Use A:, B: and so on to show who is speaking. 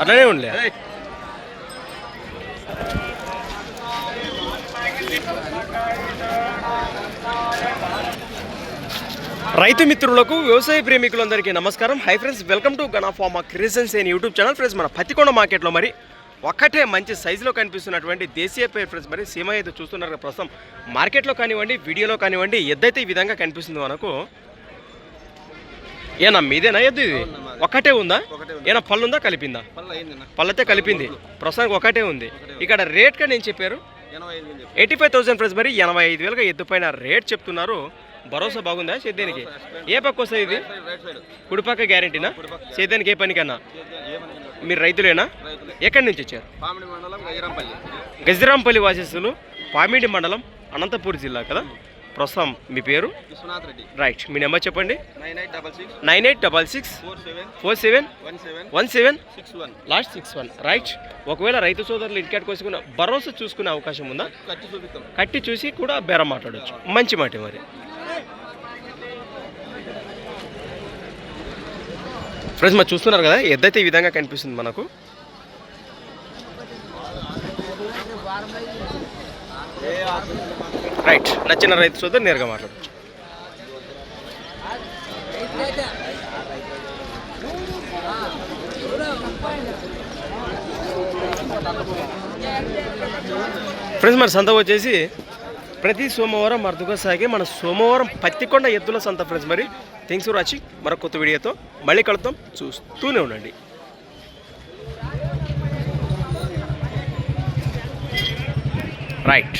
A: అట్లనే ఉండలే. రైతు మిత్రులకు వ్యవసాయ ప్రేమికులందరికీ నమస్కారం. హై ఫ్రెండ్స్ వెల్కమ్ టు గనా ఫార్మా క్రిసెన్స్ అయిన యూట్యూబ్ ఛానల్ ఫ్రెండ్స్ మన పత్తికొండ మార్కెట్లో మరి ఒక్కటే మంచి సైజులో కనిపిస్తున్నటువంటి దేశీయ పేరు ఫ్రెండ్స్ మరి సీమ అయితే చూస్తున్నారు ప్రస్తుతం. మార్కెట్లో కానివ్వండి వీడియోలో కానివ్వండి ఎద్దైతే ఈ విధంగా కనిపిస్తుంది మనకు. ఏనా మీదేనా ఎద్దు ఇది? ఒక్కటే ఉందా? ఏనా పళ్ళు ఉందా కలిపిందా? పళ్ళతే కలిపింది. ప్రస్తుతానికి ఒకటే ఉంది. ఇక్కడ రేట్గా నేను చెప్పారు. ఎయిటీ ఫైవ్ థౌసండ్ ప్రైస్ మరి ఎనభై ఐదు వేలుగా ఎద్దు పైన రేట్ చెప్తున్నారు. భరోసా బాగుందా సేద్యానికి ఏ పక్క వస్తుంది ఇది?
B: రైట్
A: కుడిపక్క గ్యారంటీనా సేద్యానికి ఏ పనికన్నా? మీరు రైతులేనా?
B: రైతులే
A: ఎక్కడి నుంచి వచ్చారు?
B: పామిడి మండలం గజరంపల్లి.
A: వాసిస్తులు. పామిడి మండలం అనంతపూర్ జిల్లా కదా? ప్రస్తుతం మీ పేరు?
B: విశ్వనాథ్ రెడ్డి.
A: రైట్. మీ నెంబర్ చెప్పండి.
B: Nine eight double six four seven one seven
A: one seven
B: six one.
A: Last six one. Right. ఒకవేళ రైతు సోదరులు ఇంటికాడికి వచ్చుకున్న భరోసా చూసుకునే అవకాశం ఉందా?
B: కట్టి
A: చూసి కూడా బేరం మాట్లాడవచ్చు మంచి మాట మరి. ఫ్రెండ్స్ మరి చూస్తున్నారు కదా? ఎద్దైతే ఈ విధంగా కనిపిస్తుంది మనకు. రైట్ నచ్చిన రైతు చూద్దాం నేరుగా మాట్లాడచ్చు. ఫ్రెండ్స్ మరి సంత వచ్చేసి ప్రతి సోమవారం అరుదుగా సాగే మన సోమవారం పత్తికొండ ఎద్దుల సంత ఫ్రెండ్స్. మరి థింగ్స్ ఫర్ వాచింగ్. మరొక కొత్త వీడియోతో మళ్ళీ కలుద్దాం. చూస్తూనే ఉండండి. రైట్